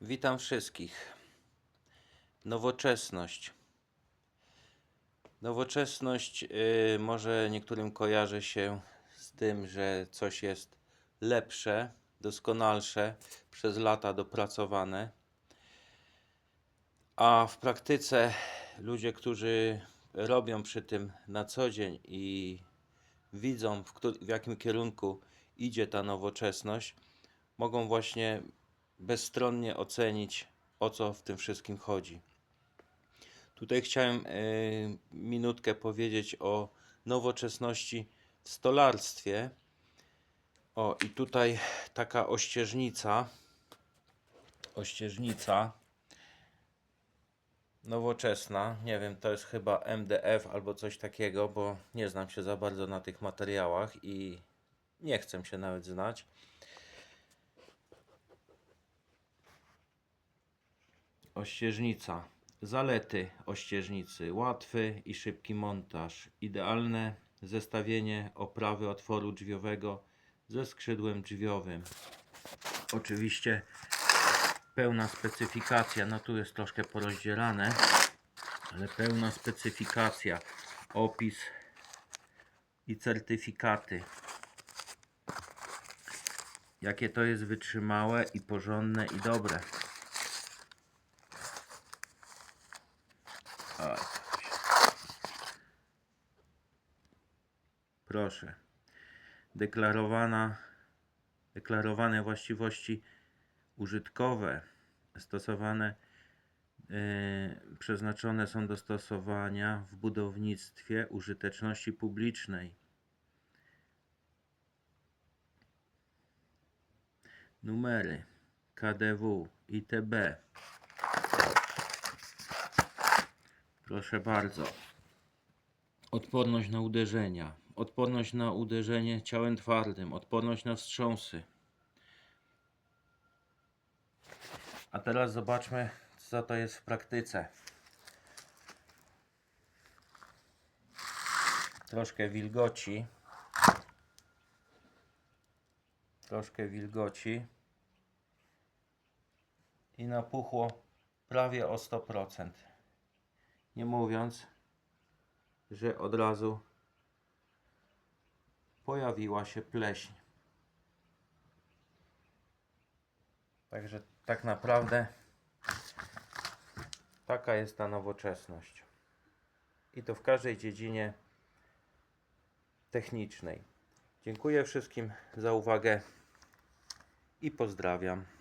Witam wszystkich. Nowoczesność. Nowoczesność y, może niektórym kojarzy się z tym, że coś jest lepsze, doskonalsze, przez lata dopracowane. A w praktyce ludzie, którzy robią przy tym na co dzień i widzą, w, w jakim kierunku idzie ta nowoczesność, mogą właśnie bezstronnie ocenić, o co w tym wszystkim chodzi. Tutaj chciałem y, minutkę powiedzieć o nowoczesności w stolarstwie. O, i tutaj taka ościeżnica. Ościeżnica nowoczesna. Nie wiem, to jest chyba MDF albo coś takiego, bo nie znam się za bardzo na tych materiałach i nie chcę się nawet znać. Ościeżnica. Zalety ościeżnicy. Łatwy i szybki montaż. Idealne zestawienie oprawy otworu drzwiowego ze skrzydłem drzwiowym. Oczywiście pełna specyfikacja. No tu jest troszkę porozdzielane, ale pełna specyfikacja. Opis i certyfikaty. Jakie to jest wytrzymałe i porządne i dobre. Proszę. Deklarowana, deklarowane właściwości użytkowe stosowane, yy, przeznaczone są do stosowania w budownictwie użyteczności publicznej. Numery KDW, ITB. Proszę bardzo. Odporność na uderzenia. Odporność na uderzenie ciałem twardym. Odporność na wstrząsy. A teraz zobaczmy, co to jest w praktyce. Troszkę wilgoci. Troszkę wilgoci. I napuchło prawie o 100%. Nie mówiąc, że od razu pojawiła się pleśń. Także tak naprawdę taka jest ta nowoczesność. I to w każdej dziedzinie technicznej. Dziękuję wszystkim za uwagę i pozdrawiam.